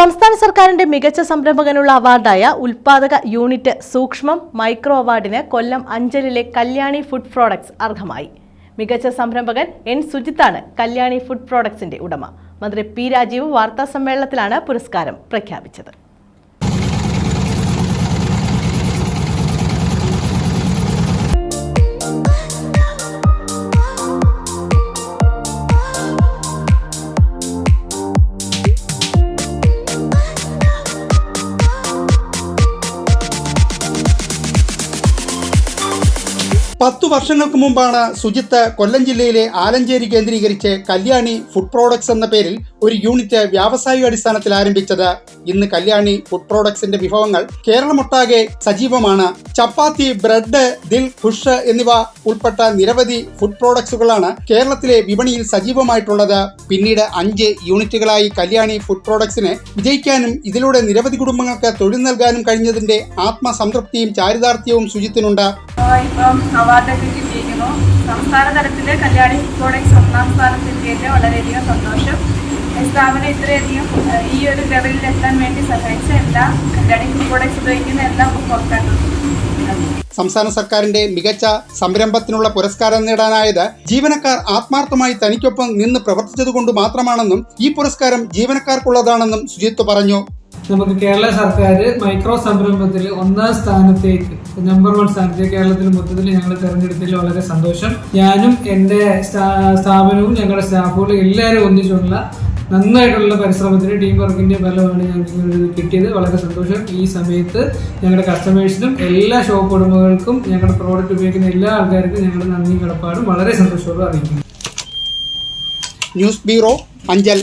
സംസ്ഥാന സർക്കാരിന്റെ മികച്ച സംരംഭകനുള്ള അവാർഡായ ഉൽപാദക യൂണിറ്റ് സൂക്ഷ്മം മൈക്രോ അവാർഡിന് കൊല്ലം അഞ്ചലിലെ കല്യാണി ഫുഡ് പ്രോഡക്ട്സ് അർഹമായി. മികച്ച സംരംഭകൻ എൻ സുജിത്താണ് കല്യാണി ഫുഡ് പ്രോഡക്ട്സിന്റെ ഉടമ. മന്ത്രി പി രാജീവ് വാർത്താ സമ്മേളനത്തിലാണ് പുരസ്കാരം പ്രഖ്യാപിച്ചത്. പത്തു വർഷങ്ങൾക്ക് മുമ്പാണ് സുജിത്ത് കൊല്ലം ജില്ലയിലെ ആലഞ്ചേരി കേന്ദ്രീകരിച്ച് കല്യാണി ഫുഡ് പ്രോഡക്ട്സ് എന്ന പേരിൽ ഒരു യൂണിറ്റ് വ്യാവസായിക അടിസ്ഥാനത്തിൽ ആരംഭിച്ചത്. ഇന്ന് കല്യാണി ഫുഡ് പ്രോഡക്ട്സിന്റെ വിഭവങ്ങൾ കേരളമൊട്ടാകെ സജീവമാണ്. ചപ്പാത്തി ബ്രെഡ് ദിൽ ഖുഷ് എന്നിവ ഉൾപ്പെട്ട നിരവധി ഫുഡ് പ്രോഡക്ട്സുകളാണ് കേരളത്തിലെ വിപണിയിൽ സജീവമായിട്ടുള്ളത്. പിന്നീട് അഞ്ച് യൂണിറ്റുകളായി കല്യാണി ഫുഡ് പ്രോഡക്ട്സിനെ വിജയിക്കാനും ഇതിലൂടെ നിരവധി കുടുംബങ്ങൾക്ക് തൊഴിൽ നൽകാനും കഴിഞ്ഞതിന്റെ ആത്മസംതൃപ്തിയും ചാരിതാർത്ഥ്യവും സുജിത്തിനുണ്ട്. ഇപ്പം അവാർഡൊക്കെ കിട്ടിയിരിക്കുന്നു. സംസ്ഥാന തലത്തിൽ കല്യാണി പ്രോഡക്ട്സ് ഒന്നാം സ്ഥാനത്തെത്തിയതിൽ വളരെയധികം സന്തോഷം. സ്ഥാപനം ഇത്രയധികം ഈ ഒരു ലെവലിൽ എത്താൻ വേണ്ടി സഹായിച്ച എല്ലാ കല്യാണി പ്രോഡക്ട്സ് ഉപയോഗിക്കുന്ന എല്ലാ ഉപഭോക്താക്കൾക്കും സംസ്ഥാന സർക്കാരിന്റെ മികച്ച സംരംഭത്തിനുള്ള പുരസ്കാരം നേടാനായത് ജീവനക്കാർ ആത്മാർത്ഥമായി തനിക്കൊപ്പം നിന്ന് പ്രവർത്തിച്ചതുകൊണ്ട് മാത്രമാണെന്നും ഈ പുരസ്കാരം ജീവനക്കാർക്കുള്ളതാണെന്നും സുജിത്ത് പറഞ്ഞു. നമുക്ക് കേരള സർക്കാർ മൈക്രോ സംരംഭത്തിൽ ഒന്നാം സ്ഥാനത്തേക്ക് നമ്പർ വൺ സ്ഥാനത്തേക്ക് കേരളത്തിൽ മൊത്തത്തിൽ ഞങ്ങൾ തിരഞ്ഞെടുത്തതിൽ വളരെ സന്തോഷം. ഞാനും എന്റെ സ്ഥാപനവും ഞങ്ങളുടെ സ്റ്റാഫുകളും എല്ലാവരും ഒന്നിച്ചുള്ള നന്നായിട്ടുള്ള പരിശ്രമത്തിന് ടീം വർക്കിന്റെ ഫലമാണ് ഞങ്ങൾക്ക് കിട്ടിയത്. വളരെ സന്തോഷം. ഈ സമയത്ത് ഞങ്ങളുടെ കസ്റ്റമേഴ്സിനും എല്ലാ ഷോപ്പ് ഉടമകൾക്കും ഞങ്ങളുടെ പ്രോഡക്റ്റ് ഉപയോഗിക്കുന്ന എല്ലാ ആൾക്കാർക്കും ഞങ്ങളുടെ നന്ദി കടപ്പാടും വളരെ സന്തോഷത്തോടെ അറിയിക്കുന്നു. News bureau Anchal.